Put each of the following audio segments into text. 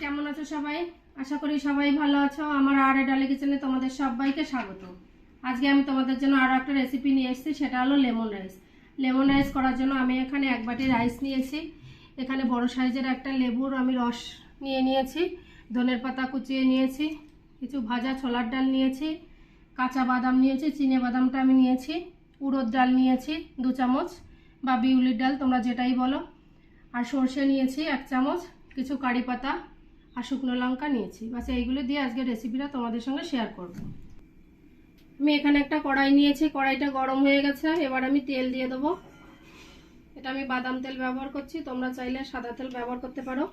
কেমন আছো সবাই? আশা করি সবাই ভালো আছো। আমার আর ডালি কিচেনে তোমাদের সবাইকে স্বাগত। আজকে আমি তোমাদের জন্য আরও একটা রেসিপি নিয়ে এসেছি, সেটা হলো লেমন রাইস লেমন রাইস করার জন্য আমি এখানে এক বাটি রাইস নিয়েছি। এখানে বড় সাইজের একটা লেবুর আমি রস নিয়ে নিয়েছি। ধনের পাতা কুচিয়ে নিয়েছি। কিছু ভাজা ছোলার ডাল নিয়েছি। কাঁচা বাদাম নিয়েছি, চিনে বাদামটা আমি নিয়েছি। উড়দ ডাল নিয়েছি, দু চামচ, বা বিউলির ডাল, তোমরা যেটাই বলো। আর সর্ষে নিয়েছি এক চামচ, কিছু কারি পাতা আর শুকনো লঙ্কা নিয়েছি। বাস এইগুলো দিয়ে আজকে রেসিপিটা তোমাদের সঙ্গে শেয়ার করব। আমি এখানে একটা কড়াই নিয়েছি, কড়াইটা গরম হয়ে গেছে। এবার আমি তেল দিয়ে দেবো। এটা আমি বাদাম তেল ব্যবহার করছি, তোমরা চাইলে সাদা তেল ব্যবহার করতে পারো।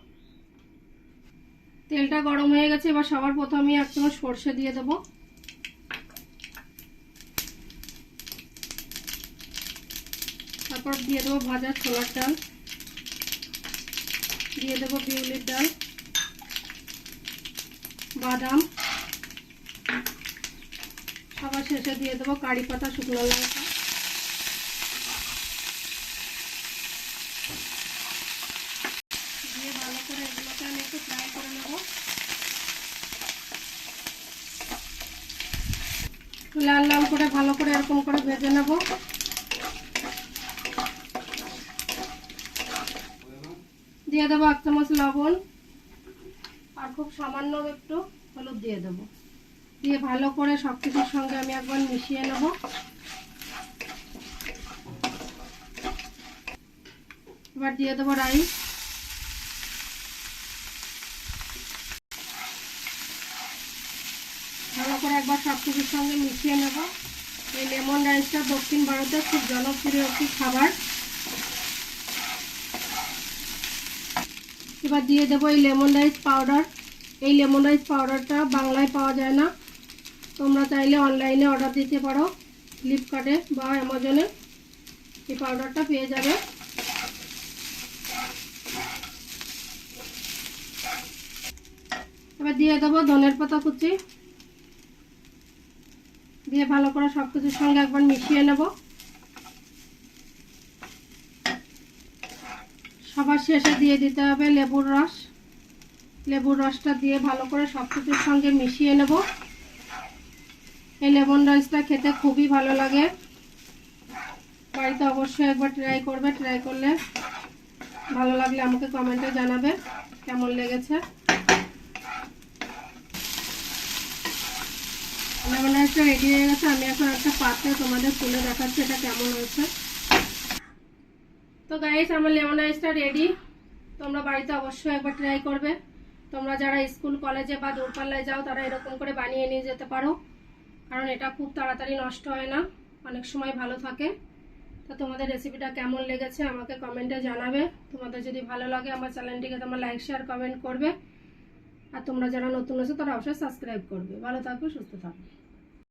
তেলটা গরম হয়ে গেছে, এবার সবার প্রথমে এক চামচ সর্ষে দিয়ে দেবো। তারপর দিয়ে দেবো ভাজা ছোলার ডাল। দিয়ে দেবো বিউলির ডাল। বাদাম। সবার শেষে দিয়ে দেবো কারি পাতা, শুকনো লঙ্কা। দিয়ে ভালো করে এগুলোকে আমি একটু ফ্রাই করে নেব। লাল লাল করে ভালো করে এরকম করে ভেজে নেব। দিয়ে দেবো এক চামচ লবণ। আর খুব সামান্য একটু হলুদ দিয়ে দেবো। দিয়ে ভালো করে সব কিছুর সঙ্গে আমি একবার মিশিয়ে নেব। এবার দিয়ে দেবো রাইস। ভালো করে একবার সব কিছুর সঙ্গে মিশিয়ে নেব। এই লেমন রাইসটা দক্ষিণ ভারতের খুব জনপ্রিয় একটি খাবার। এবার দিয়ে দেবো এই লেমন রাইস পাউডার এই লেমন রাইস পাউডারটা বাংলায় পাওয়া যায় না। তোমরা চাইলে অনলাইনে অর্ডার দিতে পারো ফ্লিপকার্টে বা অ্যামাজনে এই পাউডারটা পেয়ে যাবে। এবার দিয়ে দেবো ধনের পাতা কুচি। দিয়ে ভালো করে সব কিছুর সঙ্গে একবার মিশিয়ে নেব। সবার শেষে দিয়ে দিতে হবে লেবুর রস। লেবুর রসটা দিয়ে ভালো করে সব কিছুর সঙ্গে মিশিয়ে নেব। এই লেমন রাইসটা খেতে খুবই ভালো লাগে। বাড়িতে অবশ্যই একবার ট্রাই করবে, ট্রাই করলে ভালো লাগলে আমাকে কমেন্টে জানাবে কেমন লেগেছে। লেমন রাইসটা রেডি হয়ে গেছে, আমি এখন একটা পাত্রে তোমাদের তুলে দেখাচ্ছি এটা কেমন হয়েছে। তো গাইস আমার লেমন রাইসটা রেডি তোমরা বাড়িতে অবশ্যই একবার ট্রাই করবে। তোমরা যারা স্কুল কলেজে বা দূরপাল্লায় যাও, তারা এরকম করে বানিয়ে নিয়ে যেতে পারো। কারণ এটা খুব তাড়াতাড়ি নষ্ট হয় না। অনেক সময় ভালো থাকে। তো তোমাদের রেসিপিটা কেমন লেগেছে আমাকে কমেন্টে জানাবে। তোমাদের যদি ভালো লাগে, আমার চ্যানেলটিকে তোমরা লাইক শেয়ার কমেন্ট করবে। আর তোমরা যারা নতুন আছো, তারা অবশ্যই সাবস্ক্রাইব করবে। ভালো থাকবে সুস্থ থাকবে